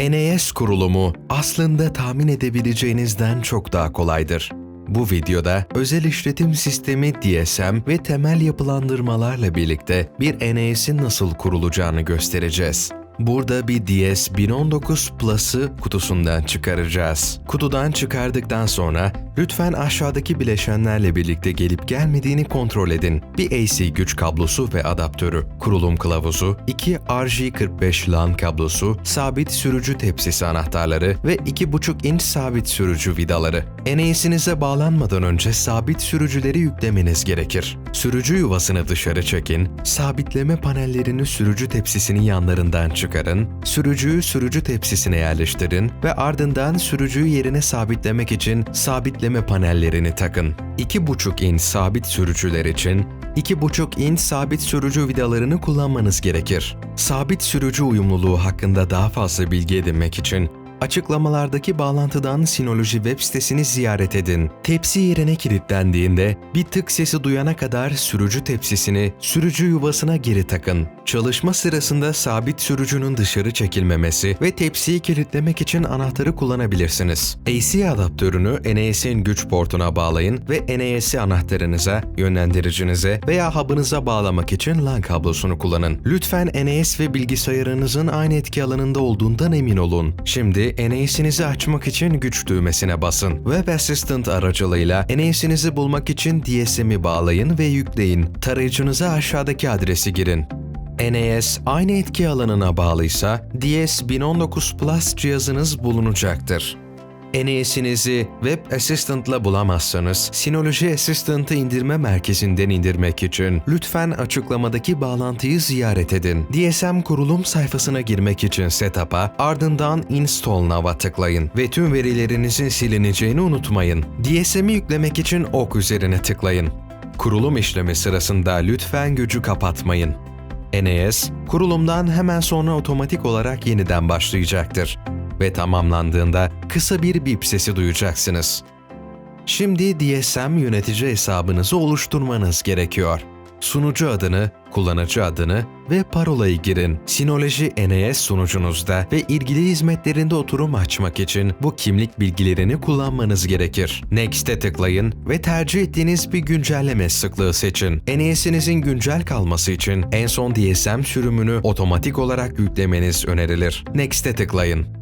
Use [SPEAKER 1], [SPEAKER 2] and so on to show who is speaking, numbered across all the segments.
[SPEAKER 1] NAS kurulumu aslında tahmin edebileceğinizden çok daha kolaydır. Bu videoda özel işletim sistemi DSM ve temel yapılandırmalarla birlikte bir NAS'in nasıl kurulacağını göstereceğiz. Burada bir DS 1019 Plus'ı kutusundan çıkaracağız. Kutudan çıkardıktan sonra lütfen aşağıdaki bileşenlerle birlikte gelip gelmediğini kontrol edin. Bir AC güç kablosu ve adaptörü, kurulum kılavuzu, iki RJ45 LAN kablosu, sabit sürücü tepsisi anahtarları ve 2.5 inç sabit sürücü vidaları. NAS'inize bağlanmadan önce sabit sürücüleri yüklemeniz gerekir. Sürücü yuvasını dışarı çekin, sabitleme panellerini sürücü tepsisinin yanlarından çıkarın, sürücüyü sürücü tepsisine yerleştirin ve ardından sürücüyü yerine sabitlemek için sabitleme panellerini takın. 2.5 inç sabit sürücüler için 2.5 inç sabit sürücü vidalarını kullanmanız gerekir. Sabit sürücü uyumluluğu hakkında daha fazla bilgi edinmek için Açıklamalardaki bağlantıdan Sinoloji web sitesini ziyaret edin. Tepsi yerine kilitlendiğinde bir tık sesi duyana kadar sürücü tepsisini sürücü yuvasına geri takın. Çalışma sırasında sabit sürücünün dışarı çekilmemesi ve tepsiyi kilitlemek için anahtarı kullanabilirsiniz. AC adaptörünü NAS'in güç portuna bağlayın ve NAS'i anahtarınıza, yönlendiricinize veya hub'ınıza bağlamak için LAN kablosunu kullanın. Lütfen NAS ve bilgisayarınızın aynı etki alanında olduğundan emin olun. Şimdi NAS'inizi açmak için güç düğmesine basın. Web Assistant aracılığıyla NAS'inizi bulmak için DSM'i bağlayın ve yükleyin. Tarayıcınıza aşağıdaki adresi girin. NAS aynı etki alanına bağlıysa DS 1019 Plus cihazınız bulunacaktır. NAS'inizi Web Assistant'la bulamazsanız, Synology Assistant'ı indirme merkezinden indirmek için lütfen açıklamadaki bağlantıyı ziyaret edin. DSM kurulum sayfasına girmek için Setup'a, ardından Install Now'a tıklayın ve tüm verilerinizin silineceğini unutmayın. DSM'i yüklemek için ok üzerine tıklayın. Kurulum işlemi sırasında lütfen gücü kapatmayın. NAS, kurulumdan hemen sonra otomatik olarak yeniden başlayacaktır ve tamamlandığında kısa bir bip sesi duyacaksınız. Şimdi DSM yönetici hesabınızı oluşturmanız gerekiyor. Sunucu adını, kullanıcı adını ve parolayı girin. Synology NAS sunucunuzda ve ilgili hizmetlerinde oturum açmak için bu kimlik bilgilerini kullanmanız gerekir. Next'e tıklayın ve tercih ettiğiniz bir güncelleme sıklığı seçin. NAS'inizin güncel kalması için en son DSM sürümünü otomatik olarak yüklemeniz önerilir. Next'e tıklayın.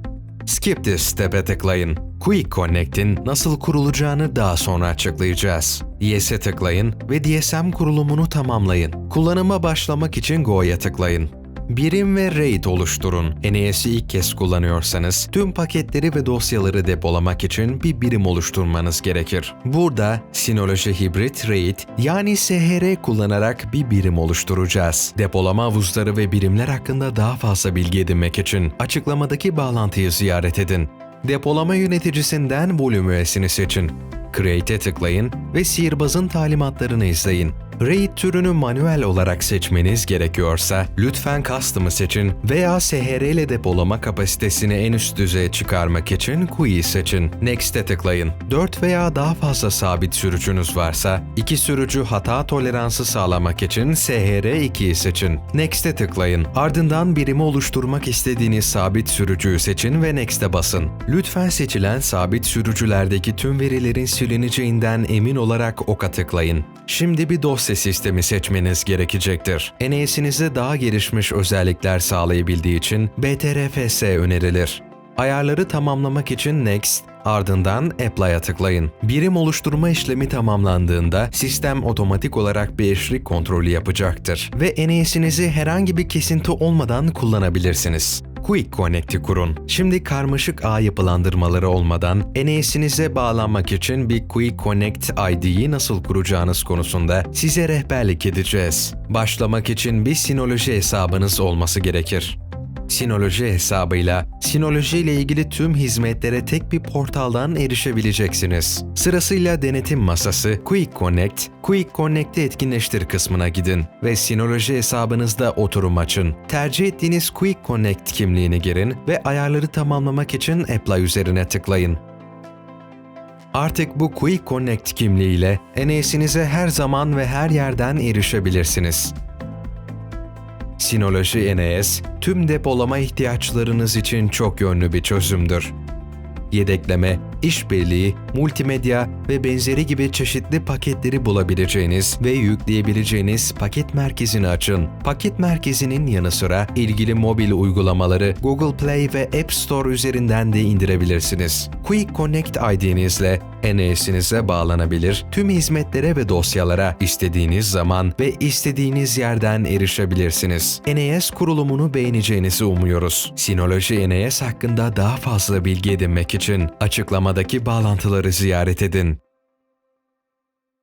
[SPEAKER 1] Skip this tıklayın. Quick Connect'in nasıl kurulacağını daha sonra açıklayacağız. Yes'e tıklayın ve DSM kurulumunu tamamlayın. Kullanıma başlamak için Go'ya tıklayın. Birim ve RAID oluşturun. NAS'i ilk kez kullanıyorsanız tüm paketleri ve dosyaları depolamak için bir birim oluşturmanız gerekir. Burada Synology Hybrid RAID yani SHR kullanarak bir birim oluşturacağız. Depolama havuzları ve birimler hakkında daha fazla bilgi edinmek için açıklamadaki bağlantıyı ziyaret edin. Depolama yöneticisinden volüm üyesini seçin. Create'e tıklayın ve sihirbazın talimatlarını izleyin. RAID türünü manuel olarak seçmeniz gerekiyorsa lütfen Custom'ı seçin veya SHR ile depolama kapasitesini en üst düzeye çıkarmak için QUI'yi seçin. Next'e tıklayın. 4 veya daha fazla sabit sürücünüz varsa, iki sürücü hata toleransı sağlamak için SHR2'yi seçin. Next'e tıklayın. Ardından birimi oluşturmak istediğiniz sabit sürücüyü seçin ve Next'e basın. Lütfen seçilen sabit sürücülerdeki tüm verilerin silineceğinden emin olarak oka tıklayın. Şimdi bir dosya sistemi seçmeniz gerekecektir. NAS'inize daha gelişmiş özellikler sağlayabildiği için BTRFS önerilir. Ayarları tamamlamak için Next, ardından Apply'a tıklayın. Birim oluşturma işlemi tamamlandığında sistem otomatik olarak bir kontrolü yapacaktır ve NAS'inizi herhangi bir kesinti olmadan kullanabilirsiniz. Quick Connect'i kurun. Şimdi karmaşık ağ yapılandırmaları olmadan NAS'inize bağlanmak için bir Quick Connect ID'yi nasıl kuracağınız konusunda size rehberlik edeceğiz. Başlamak için bir Synology hesabınız olması gerekir. Synology hesabıyla Synology ile ilgili tüm hizmetlere tek bir portaldan erişebileceksiniz. Sırasıyla denetim masası, Quick Connect, Quick Connect'i etkinleştir kısmına gidin ve Synology hesabınızda oturum açın. Tercih ettiğiniz Quick Connect kimliğini girin ve ayarları tamamlamak için Apply üzerine tıklayın. Artık bu Quick Connect kimliğiyle NAS'inize her zaman ve her yerden erişebilirsiniz. Synology NAS, tüm depolama ihtiyaçlarınız için çok yönlü bir çözümdür. Yedekleme, işbirliği, multimedya ve benzeri gibi çeşitli paketleri bulabileceğiniz ve yükleyebileceğiniz paket merkezini açın. Paket merkezinin yanı sıra ilgili mobil uygulamaları Google Play ve App Store üzerinden de indirebilirsiniz. Quick Connect ID'nizle NAS'inize bağlanabilir, tüm hizmetlere ve dosyalara istediğiniz zaman ve istediğiniz yerden erişebilirsiniz. NAS kurulumunu beğeneceğinizi umuyoruz. Synology NAS hakkında daha fazla bilgi edinmek için açıklamadaki bağlantıları ziyaret edin.